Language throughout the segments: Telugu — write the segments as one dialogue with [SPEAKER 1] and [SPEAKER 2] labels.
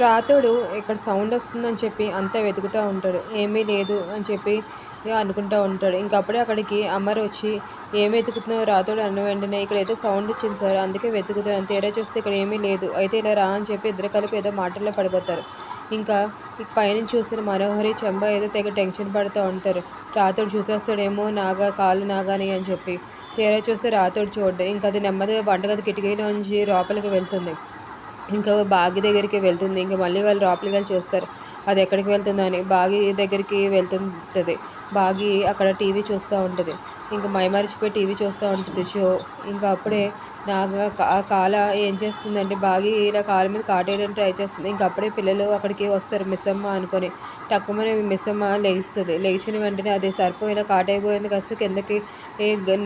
[SPEAKER 1] రాతోడు ఇక్కడ సౌండ్ వస్తుందని చెప్పి అంతా వెతుకుతూ ఉంటాడు. ఏమీ లేదు అని చెప్పి అనుకుంటూ ఉంటాడు. ఇంకప్పుడే అక్కడికి అమర్ వచ్చి ఏం వెతుకుతున్నావు రాతోడు? అన్న వెంటనే ఇక్కడ ఏదో సౌండ్ వచ్చింది సార్ అందుకే వెతుకుతున్నాను తీరా చూస్తే ఇక్కడ ఏమీ లేదు. అయితే ఇలా రా అని చెప్పి ఇద్దరు కలిపి ఏదో మాటల్లో పడిపోతారు. ఇంకా పైన చూసిన మనోహరి చెంబ ఏదో తెగ టెన్షన్ పడుతూ ఉంటారు. రాతోడు చూసేస్తాడేమో నాగా కాలు నాగాని అని చెప్పి. తీరా చూస్తే రాతోడు చూడ్డు. ఇంకా అది నెమ్మదిగా వంటగది కిటికీలోంచి లోపలికి వెళ్తుంది. ఇంకా బాగి దగ్గరికి వెళ్తుంది. ఇంకా మళ్ళీ వాళ్ళు లోపలికి చూస్తారు. అది ఎక్కడికి వెళ్తుందో అని. బాగి దగ్గరికి వెళ్తుంటుంది. బాగి అక్కడ టీవీ చూస్తూ ఉంటుంది. ఇంకా మైమరిచిపోయి టీవీ చూస్తూ ఉంటుంది షో. ఇంకా అప్పుడే నాగా ఆ కాల ఏం చేస్తుందంటే బాగా ఇలా కాలు మీద కాటేయడానికి ట్రై చేస్తుంది. ఇంకా అప్పుడే పిల్లలు అక్కడికి వస్తారు మిస్సమ్మ అనుకొని. టక్కుమని మిస్సమ్మ లెగిస్తుంది. లేచిన వెంటనే అది సర్పం ఇలా కాటైపోయింది కాస్త కిందకి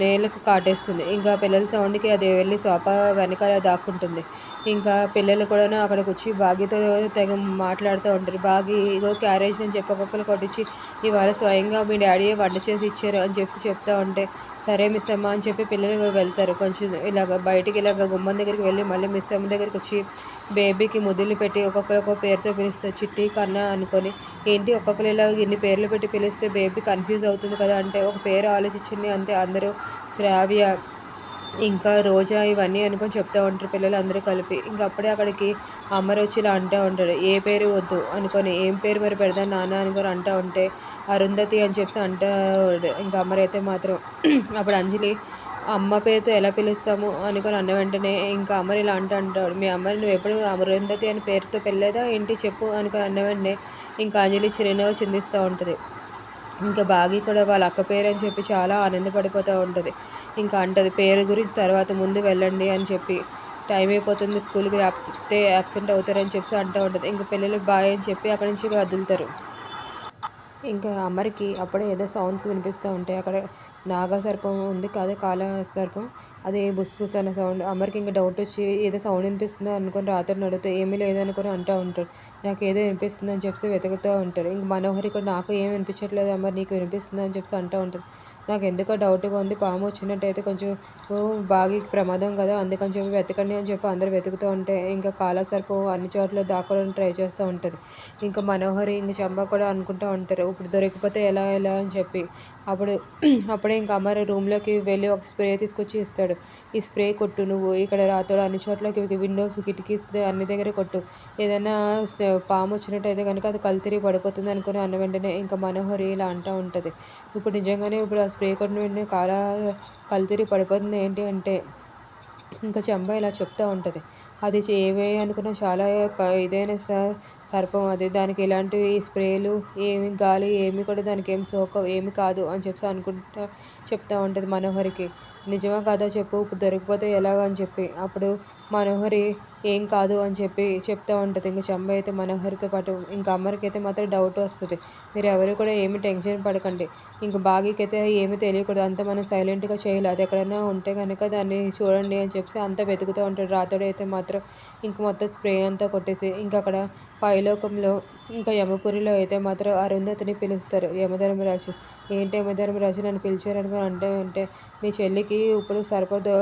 [SPEAKER 1] నేలకు కాటేస్తుంది. ఇంకా పిల్లల సౌండ్కి అది వెళ్ళి సోఫా వెనకాల దాక్కుంటుంది. ఇంకా పిల్లలు కూడా అక్కడికి వచ్చి బాగీతో తెగ మాట్లాడుతూ ఉంటారు. బాగి ఇదో క్యారేజ్ అని చెప్పి ఒక్కొక్కరు కొట్టించి ఇవాళ స్వయంగా మీ డాడీ వంట చేసి ఇచ్చారు అని చెప్పి చెప్తా ఉంటే సరే మిస్సమ్మ అని చెప్పి పిల్లలు వెళ్తారు. కొంచెం ఇలాగ బయటికి ఇలాగ గుమ్మం దగ్గరికి వెళ్ళి మళ్ళీ మిస్ అమ్మ దగ్గరికి వచ్చి బేబీకి ముద్దులు పెట్టి ఒక్కొక్కరు పేరుతో పిలుస్తారు. చిట్టి కన్నా అనుకొని. ఏంటి? ఒక్కొక్కరు ఇలా ఇన్ని పేర్లు పెట్టి పిలిస్తే బేబీ కన్ఫ్యూజ్ అవుతుంది కదా అంటే ఒక పేరు ఆలోచించింది అంతే. అందరూ శ్రావ్య ఇంకా రోజా ఇవన్నీ అనుకొని చెప్తూ ఉంటారు పిల్లలు అందరూ కలిపి. ఇంకా అప్పుడే అక్కడికి అమ్మరు వచ్చి ఇలా అంటూ ఉంటాడు. ఏ పేరు వద్దు అనుకొని. ఏం పేరు మరి పెడదాం నాన్న అనుకొని అంటూ ఉంటే అరుంధతి అని చెప్తే అంటూ ఇంకా అమ్మరైతే మాత్రం అప్పుడు అంజలి అమ్మ పేరుతో ఎలా పిలుస్తాము అనుకొని అన్న వెంటనే ఇంకా అమ్మని ఇలా అంటూ అంటాడు. మీ అమ్మని నువ్వు ఎప్పుడు అమరుంధతి అని పేరుతో పెళ్ళేదా ఏంటి చెప్పు అనుకుని అన్న వెంటనే ఇంకా అంజలి చిరునవ్వు చిందిస్తూ ఉంటుంది. ఇంకా బాగి కూడా వాళ్ళ అక్క పేరు అని చెప్పి చాలా ఆనందపడిపోతూ ఉంటుంది. ఇంకా అంటది పేరు గురించి తర్వాత ముందు వెళ్ళండి అని చెప్పి. టైం అయిపోతుంది స్కూల్కి యాప్సే యాబ్సెంట్ అవుతారని చెప్పి అంటూ ఉంటుంది. ఇంకా పిల్లలు బాయ్ అని చెప్పి అక్కడి నుంచి వదులుతారు. ఇంకా అమ్మరికి అప్పుడే ఏదో సౌండ్స్ వినిపిస్తూ ఉంటాయి. అక్కడ నాగా సర్పం ఉంది కాదే కాల సర్పం. అది బుస్ అనే సౌండ్ అమ్మరికి ఇంకా డౌట్ వచ్చి ఏదో సౌండ్ వినిపిస్తుందో అనుకుని రాత్రి నడితే ఏమీ లేదనుకుని అంటూ ఉంటారు. నాకు ఏదో వినిపిస్తుంది అని చెప్పి వెతుకుతూ ఉంటారు. ఇంక మనోహరి కూడా నాకు ఏం వినిపించట్లేదు అమ్మ నీకు వినిపిస్తుందో అని చెప్పి అంటూ ఉంటుంది నాకు ఎందుకో డౌట్గా ఉంది. పాము వచ్చినట్టయితే కొంచెం బాగా ప్రమాదం కదా అందుకని చెప్పి వెతకండి అని చెప్పి అందరూ వెతుకుతూ ఉంటే ఇంకా కాలసర్పం అన్ని చోట్ల దాక్కోవడానికి ట్రై చేస్తూ ఉంటుంది. ఇంకా మనోహరి ఇంక చంబ కూడా అనుకుంటూ ఉంటారు. ఇప్పుడు దొరికిపోతే ఎలా ఎలా అని చెప్పి. అప్పుడు అప్పుడే ఇంకా అమ్మాయి రూమ్లోకి వెళ్ళి ఒక స్ప్రే తీసుకొచ్చి ఇస్తాడు. ఈ స్ప్రే కొట్టు నువ్వు. ఇక్కడ రాతోడు అన్ని చోట్లకి విండోస్ కిటికీస్ అన్ని దగ్గర కొట్టు. ఏదైనా పాము వచ్చినట్టయితే కనుక అది కల్తిరి పడిపోతుంది అనుకుని అన్న వెంటనే ఇంకా మనోహరి ఇలా అంటూ ఉంటుంది. ఇప్పుడు నిజంగానే ఇప్పుడు ఆ స్ప్రే కొట్టిన వెంటనే కాల కల్తిరి పడిపోతుంది. ఏంటి అంటే ఇంకా చెంబ ఇలా చెప్తూ ఉంటుంది. అది ఏవే అనుకున్నా చాలా ఇదైన సర్పం అది. దానికి ఇలాంటివి స్ప్రేలు ఏమి గాలి ఏమి కూడా దానికి ఏం సోక ఏమి కాదు అని చెప్పి అనుకుంటా చెప్తూ ఉంటుంది మనోహరికి. నిజమా కాదా చెప్పు ఇప్పుడు దొరికిపోతే ఎలాగ అని చెప్పి. అప్పుడు మనోహరి ఏం కాదు అని చెప్పి చెప్తూ ఉంటుంది. ఇంకా చంబ అయితే మనోహరితో పాటు ఇంకా అమ్మరికి అయితే మాత్రం డౌట్ వస్తుంది. మీరు ఎవరు కూడా ఏమి టెన్షన్ పడకండి. ఇంకా బాగీకి అయితే ఏమీ తెలియకూడదు. అంతా మనం సైలెంట్గా చేయాలి. అది ఎక్కడైనా ఉంటే కనుక దాన్ని చూడండి అని చెప్పి అంతా వెతుకుతూ ఉంటాడు. రాతోడు అయితే మాత్రం ఇంక మొత్తం స్ప్రే అంతా కొట్టేసి ఇంకా అక్కడ పైలోకంలో ఇంకా యమపురిలో అయితే మాత్రం అరుంధతిని పిలుస్తారు. యమధర్మరాజు. ఏంటి యమధర్మరాజు నన్ను పిలిచారనుకో అంటే అంటే మీ చెల్లికి ఇప్పుడు సర్పతో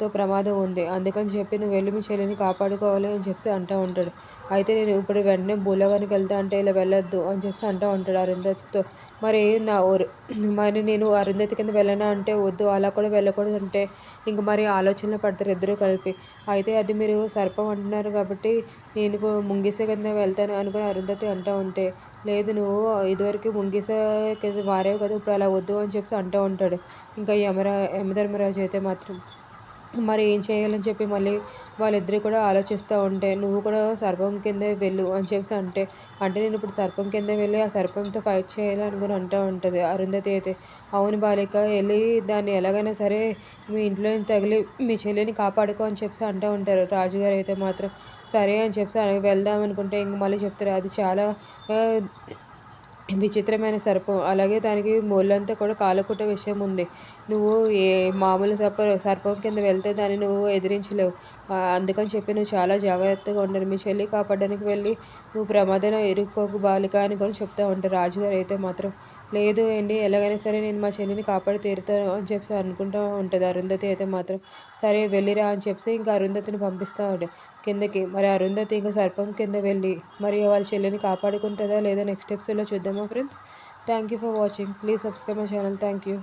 [SPEAKER 1] తో ప్రమాదం ఉంది. అందుకని చెప్పి నువ్వు వెళ్ళి మీ చెల్లిని కాపాడుకోవాలి అని చెప్పి అంటూ ఉంటాడు. అయితే నేను ఇప్పుడు వెంటనే భూలోకానికి వెళ్తా అంటే ఇలా వెళ్ళొద్దు అని చెప్పి అంటూ ఉంటాడు అరుంధతితో. మరి నా ఊరు మరి నేను అరుంధతి కింద వెళ్ళనా అంటే వద్దు. అలా కూడా వెళ్ళకూడదు అంటే ఇంక మరి ఆలోచనలు పడతారు ఇద్దరు కలిపి. అయితే అది మీరు సర్పం అంటున్నారు కాబట్టి నేను ముంగిసే కింద వెళ్తాను అనుకుని అరుంధతి అంటూ ఉంటే లేదు నువ్వు ఇదివరకు ముంగిసే కింద మారేవు కదా ఇప్పుడు అలా వద్దు అని చెప్పి అంటూ ఉంటాడు. ఇంకా యమరా యమధర్మరాజు అయితే మాత్రం మరి ఏం చేయాలని చెప్పి మళ్ళీ వాళ్ళిద్దరూ కూడా ఆలోచిస్తూ ఉంటే నువ్వు కూడా సర్పం కింద వెళ్ళు అని చెప్పి అంటే అంటే నేను ఇప్పుడు సర్పం కింద వెళ్ళి ఆ సర్పంతో ఫైట్ చేయాలి అనుకుని అంటూ ఉంటుంది. అరుంధతి అయితే అవును బాలిక వెళ్ళి దాన్ని ఎలాగైనా సరే మీ ఇంట్లో తగిలి మీ చెల్లిని కాపాడుకో అని చెప్పి అంటూ ఉంటారు. రాజుగారు అయితే మాత్రం సరే అని చెప్పి వెళ్దాం అనుకుంటే ఇంక మళ్ళీ చెప్తారు. అది చాలా విచిత్రమైన సర్పం. అలాగే దానికి ముళ్ళంతా కూడా కాలకుట విషయం ఉంది. నువ్వు ఏ మామూలు సర్ప సర్పం కింద వెళ్తే దాన్ని నువ్వు ఎదిరించలేవు. అందుకని చెప్పి నువ్వు చాలా జాగ్రత్తగా ఉండాలి. మీ చెల్లి కాపాడడానికి వెళ్ళి నువ్వు ప్రమాదంలో ఇరుక్కోకు బాలిక అని కూడా చెప్తా ఉంటారు. రాజుగారు అయితే మాత్రం లేదు అండి ఎలాగైనా సరే నేను మా చెల్లిని కాపాడి తీరుతాను అని చెప్పి అనుకుంటూ ఉంటుంది. అరుంధతి అయితే మాత్రం సరే వెళ్ళిరా అని చెప్పి ఇంకా అరుంధతిని పంపిస్తూ ఉంటాడు కిందకి. మరి అరుంధతి ఇంకా సర్పం కింద వెళ్ళి మరి వాళ్ళ చెల్లిని కాపాడుకుంటుందా లేదా? నెక్స్ట్ స్టెప్స్లో చూద్దామా friends thank you for watching please subscribe my channel thank you